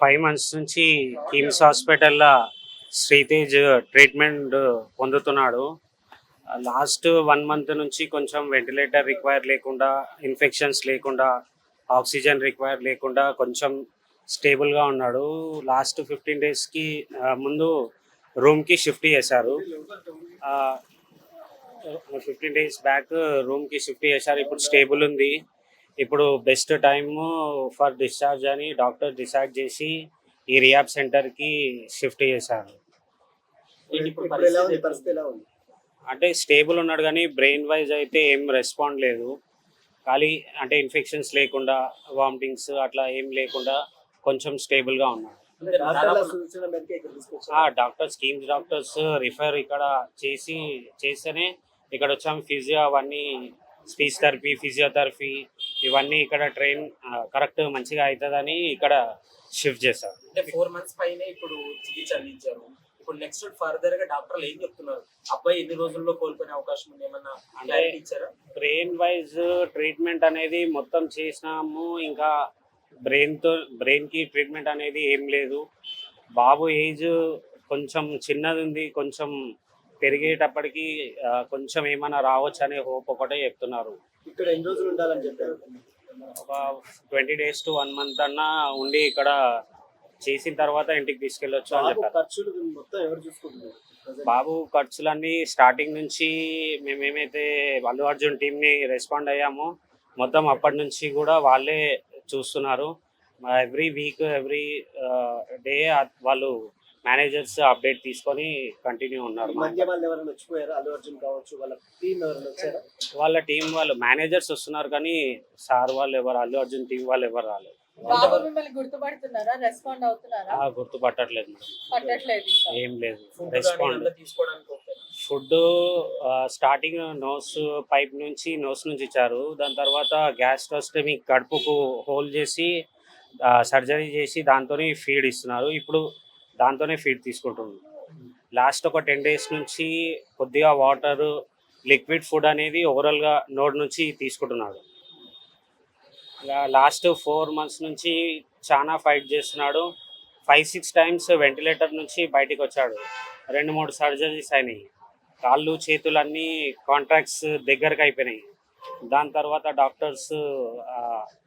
Five months నుంచి కిమ్స్ హాస్పిటల్లో Sritej treatment పొందుతున్నాడు. లాస్ట్ వన్ మంత్ నుంచి కొంచెం వెంటిలేటర్ రిక్వైర్ లేకుండా ఇన్ఫెక్షన్స్ లేకుండా ఆక్సిజన్ రిక్వైర్ లేకుండా కొంచెం స్టేబుల్గా ఉన్నాడు. లాస్ట్ ఫిఫ్టీన్ డేస్కి ముందు రూమ్కి షిఫ్ట్ చేశారు. ఫిఫ్టీన్ డేస్ బ్యాక్ రూమ్కి షిఫ్ట్ చేశారు. ఇప్పుడు స్టేబుల్ ఉంది. ఇప్పుడు బెస్ట్ టైమ్ ఫర్ డిశ్చార్జ్ అని డాక్టర్ డిసైడ్ చేసి ఈ రియాబ్ సెంటర్కి షిఫ్ట్ చేశారు. అంటే స్టేబుల్ ఉన్నాడు కానీ బ్రెయిన్ వైజ్ అయితే ఏం రెస్పాండ్ లేదు. ఖాళీ అంటే ఇన్ఫెక్షన్స్ లేకుండా వామిటింగ్స్ అట్లా ఏం లేకుండా కొంచెం స్టేబుల్గా ఉన్నాడు. తీసుకొచ్చారు. ఆ డాక్టర్స్ రిఫర్ ఇక్కడ చేసి చేస్తేనే ఇక్కడ వచ్చాం. ఫిజియో అవన్నీ స్పీచ్ థెరపీ ఫిజియోథెరపీ ఇవన్నీ ఇక్కడ ట్రైన్ కరెక్ట్ మంచిగా అవుతుందని ఇక్కడ షిఫ్ట్ చేశారు. అంటే ఫోర్ మంత్స్ పైన ఇప్పుడు చికిత్స అందించారు. ఇప్పుడు నెక్స్ట్ ఫర్దర్గా డాక్టర్లు ఏం చెప్తున్నారు? అబ్బాయి ఎన్ని రోజుల్లో కోలుకునే అవకాశం ఉంది? ఏమన్నా క్లారిటీ ఇచ్చారా? బ్రెయిన్ వైజ్ ట్రీట్మెంట్ అనేది మొత్తం చేసినాము. ఇంకా బ్రెయిన్తో బ్రెయిన్కి ట్రీట్మెంట్ అనేది ఏం లేదు. బాబు ఏజ్ కొంచెం చిన్నది ఉంది. కొంచెం పెరిగేటప్పటికి కొంచెం ఏమైనా రావచ్చు అనే హోప్ ఒకటే చెప్తున్నారు. ఇక్కడ ఎన్ని రోజులు ఉండాలని చెప్పారు? ఒక twenty days to one month అన్నా ఉండి ఇక్కడ చేసిన తర్వాత ఇంటికి తీసుకెళ్ళొచ్చు అని చెప్పారు. ఖర్చులు మొత్తం ఎవరు చూసుకుంటున్నారు? Present. బాబు ఖర్చులన్నీ స్టార్టింగ్ నుంచి మేమేమైతే అల్లు అర్జున్ టీంని రెస్పాండ్ అయ్యామో మొత్తం అప్పటి నుంచి కూడా వాళ్ళే చూస్తున్నారు. ఎవ్రీ వీక్ ఎవ్రీ డే వాళ్ళు మేనేజర్స్ అప్డేట్ తీసుకొని కంటిన్యూ ఉన్నారు వాళ్ళు టీం వాళ్ళ టీం వాళ్ళు మేనేజర్స్ వస్తున్నారు కానీ సార్ వాళ్ళు ఎవరు అల్లు అర్జున్ టీం వాళ్ళు ఎవరు రాలేదు. గుర్తుపట్టట్లేదు మేడం. ఏం లేదు. Respond food starting nose pipe నుంచి నోస్ నుంచి ఇచ్చారు. దాని తర్వాత గ్యాస్ట్రోస్టమీ కడుపుకు హోల్ చేసి సర్జరీ చేసి దాంతోనే ఫీడ్ ఇస్తున్నారు. ఇప్పుడు దాంతోనే ఫీడ్ తీసుకుంటుంది. లాస్ట్ ఒక టెన్ డేస్ నుంచి కొద్దిగా వాటర్ లిక్విడ్ ఫుడ్ అనేది ఓవరాల్గా నోడ్ నుంచి తీసుకుంటున్నాడు. లాస్ట్ ఫోర్ మంత్స్ నుంచి చాలా ఫైట్ చేస్తున్నాడు. ఫైవ్ సిక్స్ టైమ్స్ వెంటిలేటర్ నుంచి బయటికి వచ్చాడు. రెండు మూడు సర్జరీస్ అయినాయి. కాళ్ళు చేతులు అన్నీ కాంట్రాక్ట్స్ దగ్గరకు అయిపోయినాయి. దాని తర్వాత డాక్టర్స్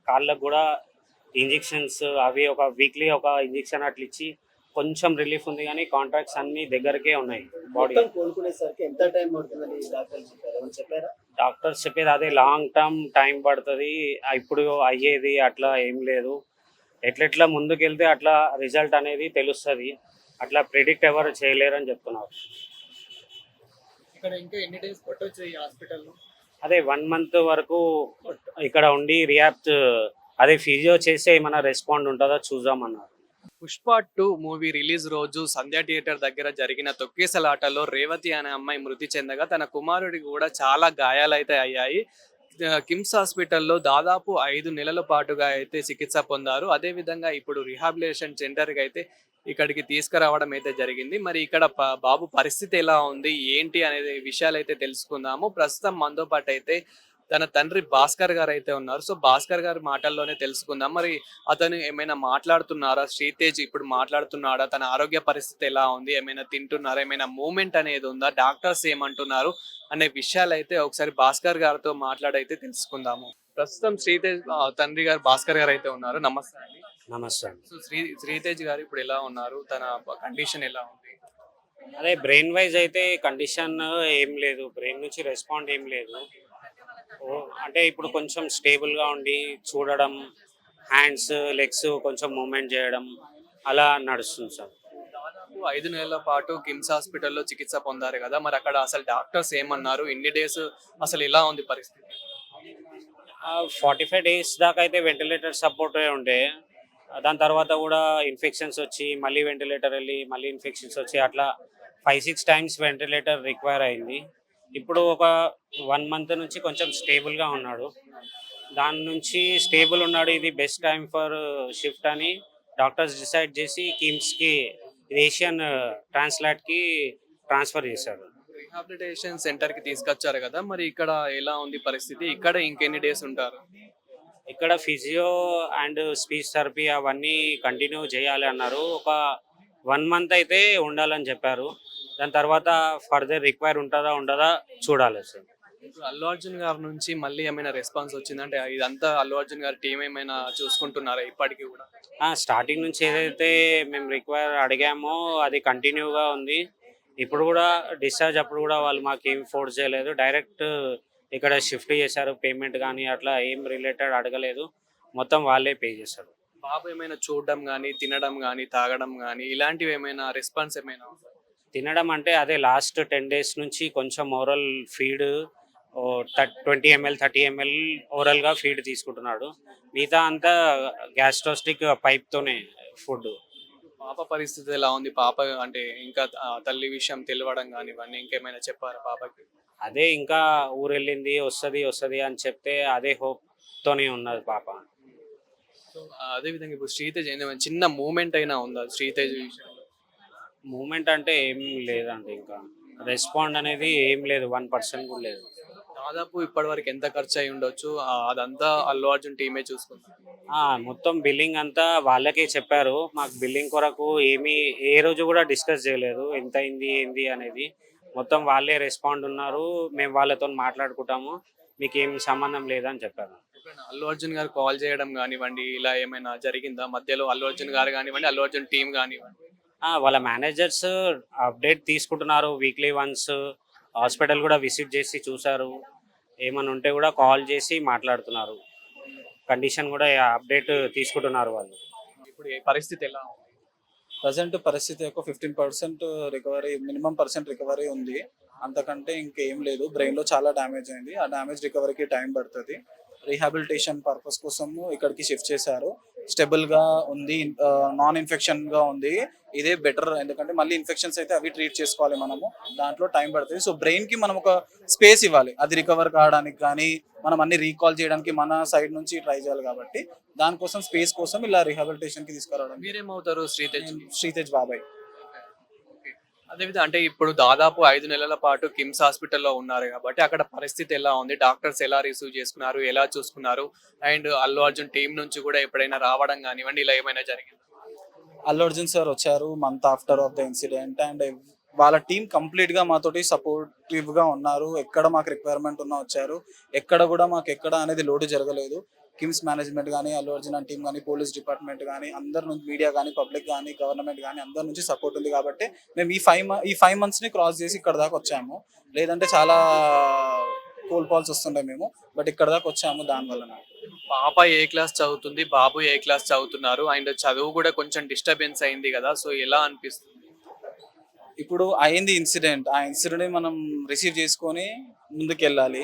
కాళ్ళకు కూడా ఇంజెక్షన్స్ అవి ఒక వీక్లీ ఒక ఇంజెక్షన్ అట్లా ఇచ్చి కొంచెం రిలీఫ్ ఉంది కానీ కాంట్రాక్ట్స్ అన్నీ దగ్గరకే ఉన్నాయి. బాడీ మొత్తం కోలుకునేసరికి ఎంత టైం పడుతుందని డాక్టర్లు చెప్పారు? చెప్పారా? డాక్టర్స్ చెప్పేది అదే లాంగ్ టర్మ్ టైం పడుతుంది. ఇప్పుడు అయ్యేది అట్లా ఏం లేదు. ఎట్లెట్లా ముందుకెళ్తే అట్లా రిజల్ట్ అనేది తెలుస్తుంది. అట్లా ప్రిడిక్ట్ ఎవరు చేయలేరని చెప్తున్నారు. ఇక్కడ ఇంకా ఎన్ని డేస్ పట్టొచ్చు ఈ హాస్పిటల్లో అదే వన్ మంత్ వరకు ఇక్కడ ఉండి రియాప్ట్ అదే ఫిజియో చేస్తే ఏమైనా రెస్పాండ్ ఉంటుందో? చూద్దామన్నారు. పుష్ప టూ మూవీ రిలీజ్ రోజు సంధ్యా థియేటర్ దగ్గర జరిగిన తొక్కేసలాటలో రేవతి అనే అమ్మాయి మృతి చెందగా తన కుమారుడికి కూడా చాలా గాయాలైతే అయ్యాయి. కిమ్స్ హాస్పిటల్లో దాదాపు ఐదు నెలల పాటుగా అయితే చికిత్స పొందారు. అదేవిధంగా ఇప్పుడు రిహాబిలేషన్ సెంటర్కి అయితే ఇక్కడికి తీసుకురావడం అయితే జరిగింది. మరి ఇక్కడ బాబు పరిస్థితి ఎలా ఉంది? ఏంటి అనేది విషయాలు అయితే తెలుసుకుందాము. ప్రస్తుతం మనతో పాటు అయితే తన తండ్రి భాస్కర్ గారు అయితే ఉన్నారు. సో భాస్కర్ గారి మాటల్లోనే తెలుసుకుందాం. మరి అతను ఏమైనా మాట్లాడుతున్నారా? శ్రీతేజ్ ఇప్పుడు మాట్లాడుతున్నాడా? తన ఆరోగ్య పరిస్థితి ఎలా ఉంది? ఏమైనా తింటున్నారా? ఏమైనా మూమెంట్ అనేది ఉందా? డాక్టర్స్ ఏమంటున్నారు? అనే విషయాలు అయితే ఒకసారి భాస్కర్ గారితో మాట్లాడైతే తెలుసుకుందాము. ప్రస్తుతం శ్రీతేజ్ తండ్రి గారు భాస్కర్ గారు అయితే ఉన్నారు. నమస్తే అండి. నమస్తే అండి. సో శ్రీ శ్రీతేజ్ గారు ఇప్పుడు ఎలా ఉన్నారు? తన కండిషన్ ఎలా ఉంది? అదే బ్రెయిన్ వైజ్ అయితే కండిషన్ ఏం లేదు. బ్రెయిన్ నుంచి రెస్పాండ్ ఏం లేదు. అంటే ఇప్పుడు కొంచెం స్టేబుల్గా ఉండి చూడడం హ్యాండ్స్ లెగ్స్ కొంచెం మూమెంట్ చేయడం అలా నడుస్తుంది సార్. దాదాపు ఐదు నెలల పాటు కిమ్స్ హాస్పిటల్లో చికిత్స పొందారు కదా మరి అక్కడ అసలు డాక్టర్స్ ఏమన్నారు? ఇన్ని డేస్ అసలు ఎలా ఉంది పరిస్థితి? ఫార్టీ ఫైవ్ డేస్ దాకా అయితే వెంటిలేటర్ సపోర్ట్ ఉండే. దాని తర్వాత కూడా ఇన్ఫెక్షన్స్ వచ్చి మళ్ళీ వెంటిలేటర్ వెళ్ళి మళ్ళీ ఇన్ఫెక్షన్స్ వచ్చి అట్లా five six times ventilator require అయింది. ఇప్పుడు ఒక వన్ మంత్ నుంచి కొంచెం స్టేబుల్గా ఉన్నాడు. దాని నుంచి స్టేబుల్ ఉన్నాడు ఇది బెస్ట్ టైం ఫర్ షిఫ్ట్ అని డాక్టర్స్ డిసైడ్ చేసి కిమ్స్కి ఏషియన్ ట్రాన్స్లాట్కి ట్రాన్స్ఫర్ చేశారు. రిహాబిలిటేషన్ సెంటర్కి తీసుకొచ్చారు కదా మరి ఇక్కడ ఎలా ఉంది పరిస్థితి? ఇక్కడ ఇంకెన్ని డేస్ ఉంటారు? ఇక్కడ ఫిజియో అండ్ స్పీచ్ థెరపీ అవన్నీ కంటిన్యూ చేయాలి అన్నారు. ఒక వన్ మంత్ అయితే ఉండాలని చెప్పారు. దాని తర్వాత ఫర్దర్ రిక్వైర్ ఉంటుందా ఉండదా చూడాలి సార్. ఇప్పుడు అల్లు అర్జున్ గారి నుంచి మళ్ళీ ఏమైనా రెస్పాన్స్ వచ్చిందంటే ఇదంతా అల్లు అర్జున్ గారి టీం ఏమైనా చూసుకుంటున్నారా ఇప్పటికీ కూడా? స్టార్టింగ్ నుంచి ఏదైతే మేము రిక్వైర్ అడిగామో అది కంటిన్యూగా ఉంది. ఇప్పుడు కూడా డిశ్చార్జ్ అప్పుడు కూడా వాళ్ళు మాకు ఏం ఫోర్స్ చేయలేదు. డైరెక్ట్ ఇక్కడ షిఫ్ట్ చేశారు పేమెంట్ కానీ అట్లా ఏం రిలేటెడ్ అడగలేదు. మొత్తం వాళ్ళే పే చేశారు. బాబు ఏమైనా చూడడం కానీ తినడం కానీ తాగడం కానీ ఇలాంటివి ఏమైనా రెస్పాన్స్ ఏమైనా తినడం అంటే అదే లాస్ట్ టెన్ డేస్ నుంచి కొంచెం oral feed twenty ML thirty ML ఓరల్గా feed తీసుకుంటున్నాడు. మిగతా అంతా గ్యాస్ట్రోస్టిక్ పైప్తోనే ఫుడ్ పాప పరిస్థితి ఎలా ఉంది? పాప అంటే ఇంకా తల్లి విషయం తెలియడం కానీ ఇవన్నీ ఇంకేమైనా చెప్పారా పాపకి? అదే ఇంకా ఊరు వెళ్ళింది వస్తుంది వస్తుంది అని చెప్తే అదే హోప్తోనే ఉన్నది పాప. అదే విధంగా ఇప్పుడు శ్రీతేజ్ చిన్న మూమెంట్ అయినా ఉందా? శ్రీతేజ్ విషయంలో మూమెంట్ అంటే ఏం లేదండి ఇంకా. రెస్పాండ్ అనేది ఏం లేదు వన్ పర్సెంట్ కూడా లేదు. దాదాపు ఇప్పటి వరకు ఎంత ఖర్చు అయి ఉండొచ్చు? ఆ, అదంతా అల్లు అర్జున్ టీమే చూసుకుంటారు. ఆ, మొత్తం బిల్లింగ్ అంతా వాళ్ళకే చెప్పారు. మాకు బిల్లింగ్ కొరకు ఏమీ ఏ రోజు కూడా డిస్కస్ చేయలేదు. ఎంత అయింది ఏంది అనేది. మొత్తం వాళ్ళే రెస్పాండ్ ఉన్నారు. మేము వాళ్ళతో మాట్లాడుకుంటాము. మీకు ఏం సంబంధం లేదని చెప్పారు. ఎప్పుడైనా అల్లు అర్జున్ గారు కాల్ చేయడం కానివ్వండి ఇలా ఏమైనా జరిగిందా? మధ్యలో అల్లు అర్జున్ గారు కానివ్వండి అల్లు అర్జున్ టీం కానివ్వండి. వాళ్ళ మేనేజర్స్ అప్డేట్ తీసుకుంటున్నారు. వీక్లీ వన్స్ హాస్పిటల్ కూడా విజిట్ చేసి చూసారు ఏమైనా ఉంటే కూడా కాల్ చేసి మాట్లాడుతున్నారు. కండిషన్ కూడా అప్డేట్ తీసుకుంటున్నారు వాళ్ళు. ఇప్పుడు ఈ పరిస్థితి ఎలా ఉంది? ప్రజెంట్ పరిస్థితి యొక్క fifteen percent recovery minimum percent recovery ఉంది. అంతకంటే ఇంకేం లేదు. బ్రెయిన్లో చాలా డ్యామేజ్ అయింది. ఆ డ్యామేజ్ రికవరీకి టైం పడుతుంది. రీహాబిలిటేషన్ పర్పస్ కోసము ఇక్కడికి షిఫ్ట్ చేశారు. స్టెబుల్గా ఉంది నాన్ ఇన్ఫెక్షన్గా ఉంది. ఇదే బెటర్ ఎందుకంటే మళ్ళీ ఇన్ఫెక్షన్స్ అయితే అవి ట్రీట్ చేసుకోవాలి మనము. దాంట్లో టైం పడుతుంది. సో బ్రెయిన్కి మనం ఒక స్పేస్ ఇవ్వాలి. అది రికవర్ కావడానికి కానీ మనం అన్ని రీకాల్ చేయడానికి మన సైడ్ నుంచి ట్రై చేయాలి కాబట్టి. దానికోసం స్పేస్ కోసం ఇలా రీహాబిలిటేషన్కి తీసుకురావడం మీరేమవుతారు శ్రీతేజ్? శ్రీతేజ్ బాబాయ్. అదేవిధంగా అంటే ఇప్పుడు దాదాపు ఐదు నెలల పాటు కిమ్స్ హాస్పిటల్లో ఉన్నారు కాబట్టి అక్కడ పరిస్థితి ఎలా ఉంది? డాక్టర్స్ ఎలా రిసీవ్ చేసుకున్నారు? ఎలా చూసుకున్నారు? అండ్ అల్లు అర్జున్ టీం నుంచి కూడా ఎప్పుడైనా రావడం కానివ్వండి ఇలా ఏమైనా జరిగింది? అల్లు అర్జున్ సార్ వచ్చారు month after of the incident and వాళ్ళ టీం కంప్లీట్గా మాతోటి సపోర్టివ్గా ఉన్నారు. ఎక్కడ మాకు రిక్వైర్మెంట్ ఉన్నా వచ్చారు. ఎక్కడ కూడా మాకు ఎక్కడ అనేది లోటు జరగలేదు. కిమ్స్ మేనేజ్మెంట్ కానీ అల్లు అర్జున్ అండ్ టీం కానీ పోలీస్ డిపార్ట్మెంట్ కానీ అందరి నుంచి మీడియా కానీ పబ్లిక్ కానీ గవర్నమెంట్ కానీ అందరి నుంచి సపోర్ట్ ఉంది కాబట్టి మేము ఈ ఫైవ్ ఈ ఫైవ్ మంత్స్ని క్రాస్ చేసి ఇక్కడ దాకా వచ్చాము. లేదంటే చాలా కోల్పోవాల్సి వస్తుండే మేము బట్ ఇక్కడ దాకా వచ్చాము దాని వలన పాప ఏ క్లాస్ చదువుతుంది బాబు ఏ క్లాస్ చదువుతున్నారు అండ్ చదువు కూడా కొంచెం డిస్టర్బెన్స్ అయింది కదా సో ఎలా అనిపిస్తుంది? ఇప్పుడు అయింది ఇన్సిడెంట్ ఆ ఇన్సిడెంట్ మనం రిసీవ్ చేసుకొని ముందుకు వెళ్ళాలి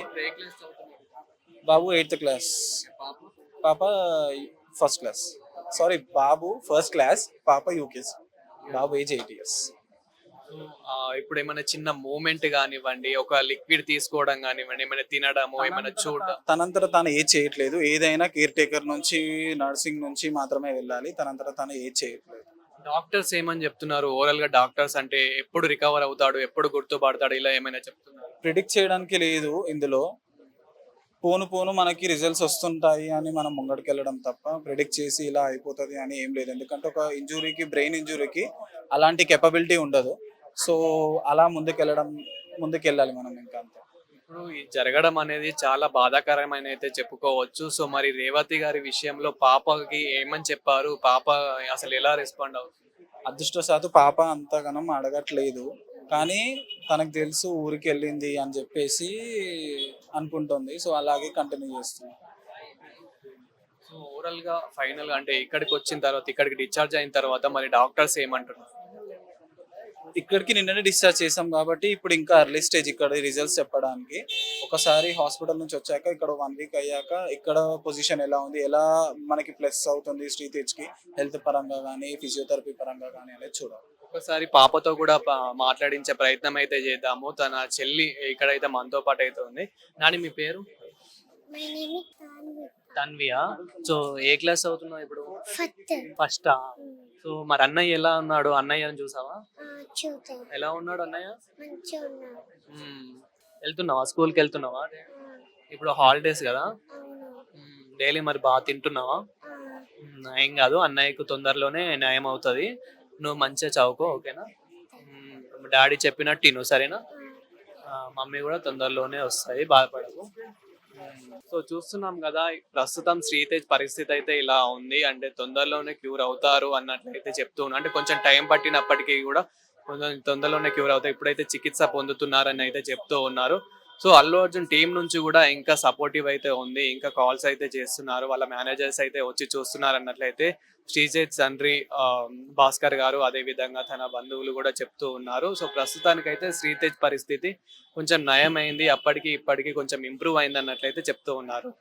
బాబు ఎయిత్ క్లాస్. పాప ఫస్ట్ క్లాస్ సారీ బాబు ఫస్ట్ క్లాస్ పాప యూకేస్ బాబు ఏజ్ ఎయిట్ ఇయర్స్ ఇప్పుడు ఏమైనా చిన్న మూమెంట్ కానివ్వండి ఒక లిక్విడ్ తీసుకోవడం కానివ్వండి ఏమైనా తినడము ఏమైనా చూడడం తనంతట తాను ఏజ్ చేయట్లేదు. ఏదైనా కేర్ టేకర్ నుంచి నర్సింగ్ నుంచి మాత్రమే వెళ్ళాలి. తనంతట తాను ఏజ్ చేయట్లేదు. డాక్టర్స్ ఏమని చెప్తున్నారు? ఓవరాల్గా డాక్టర్స్ అంటే ఎప్పుడు రికవర్ అవుతాడు ఎప్పుడు గుర్తుపడతాడు ఇలా ఏమైనా చెప్తున్నారు? ప్రిడిక్ట్ చేయడానికి లేదు ఇందులో. పోను పోను మనకి రిజల్ట్స్ వస్తుంటాయి అని మనం ముంగడికి వెళ్ళడం తప్ప ప్రిడిక్ట్ చేసి ఇలా అయిపోతుంది అని ఏం లేదు. ఎందుకంటే ఒక ఇంజురీకి బ్రెయిన్ ఇంజురీకి అలాంటి కెపబిలిటీ ఉండదు. సో అలా ముందుకెళ్ళడం ముందుకెళ్ళాలి మనం ఇంకా అంతే. ఇప్పుడు ఈ జరగడం అనేది చాలా బాధాకరమైన అయితే చెప్పుకోవచ్చు. సో మరి రేవతి గారి విషయంలో పాపకి ఏమని చెప్పారు? పాప అసలు ఎలా రెస్పాండ్ అవుతుంది? అదృష్టశాత్తు పాప అంతగానం అడగట్లేదు. కానీ తనకు తెలుసు ఊరికి వెళ్ళింది అని చెప్పేసి అనుకుంటుంది. సో అలాగే కంటిన్యూ చేస్తుంది. సో ఓవరాల్గా ఫైనల్గా అంటే ఇక్కడికి వచ్చిన తర్వాత ఇక్కడికి డిశ్చార్జ్ అయిన తర్వాత మరి డాక్టర్స్ ఏమంటున్నారు? ఇక్కడికి నిన్ననే డిశ్చార్జ్ చేసాం కాబట్టి ఇప్పుడు ఇంకా అర్లీ స్టేజ్ ఇక్కడ రిజల్ట్స్ చెప్పడానికి. ఒకసారి హాస్పిటల్ నుంచి వచ్చాక ఇక్కడ వన్ వీక్ అయ్యాక ఇక్కడ పొజిషన్ ఎలా ఉంది ఎలా మనకి ప్లస్ అవుతుంది శ్రీతేజ్కి హెల్త్ పరంగా కానీ ఫిజియోథెరపీ పరంగా కానీ అనేది చూడాలి. ఒకసారి పాపతో కూడా మాట్లాడించే ప్రయత్నం అయితే చేద్దాము. తన చెల్లి ఇక్కడైతే మనతో పాటు అయితే ఉంది. నాని మీ పేరు. తన్వియా. సో ఏ క్లాస్ అవుతున్నావు ఇప్పుడు. ఫస్ట్? సో మరి అన్నయ్య ఎలా ఉన్నాడు? అన్నయ్యని చూసావా? చూద్దాం. ఎలా ఉన్నాడు అన్నయ్య. వెళ్తున్నావా? స్కూల్కి వెళ్తున్నావా? ఇప్పుడు హాలిడేస్ కదా. డైలీ మరి బాగా తింటున్నావా? ఏం కాదు అన్నయ్యకు తొందరలోనే న్యాయం అవుతుంది. నువ్వు మంచిగా చదువుకో ఓకేనా? డాడీ చెప్పినట్టు తిను సరేనా? మమ్మీ కూడా తొందరలోనే వస్తాయి బాధపడకు. సో చూస్తున్నాం కదా ప్రస్తుతం శ్రీతేజ్ పరిస్థితి అయితే ఇలా ఉంది. అంటే తొందరలోనే క్యూర్ అవుతారు అన్నట్లయితే చెప్తూ ఉన్నా. అంటే కొంచెం టైం పట్టినప్పటికీ కూడా కొంచెం తొందరలోనే క్యూర్ అవుతాయి. ఇప్పుడైతే చికిత్స పొందుతున్నారని అయితే చెప్తూ ఉన్నారు. సో అల్లు అర్జున్ టీం నుంచి కూడా ఇంకా సపోర్టివ్ అయితే ఉంది. ఇంకా కాల్స్ అయితే చేస్తున్నారు. వాళ్ళ మేనేజర్స్ అయితే వచ్చి చూస్తున్నారు అన్నట్లయితే శ్రీజేత్ తండ్రి ఆ, భాస్కర్ గారు అదే విధంగా తన బంధువులు కూడా చెప్తూ ఉన్నారు. సో ప్రస్తుతానికైతే శ్రీతేజ్ పరిస్థితి కొంచెం నయమైంది. అప్పటికి ఇప్పటికి కొంచెం ఇంప్రూవ్ అయింది అన్నట్లయితే చెప్తూ ఉన్నారు.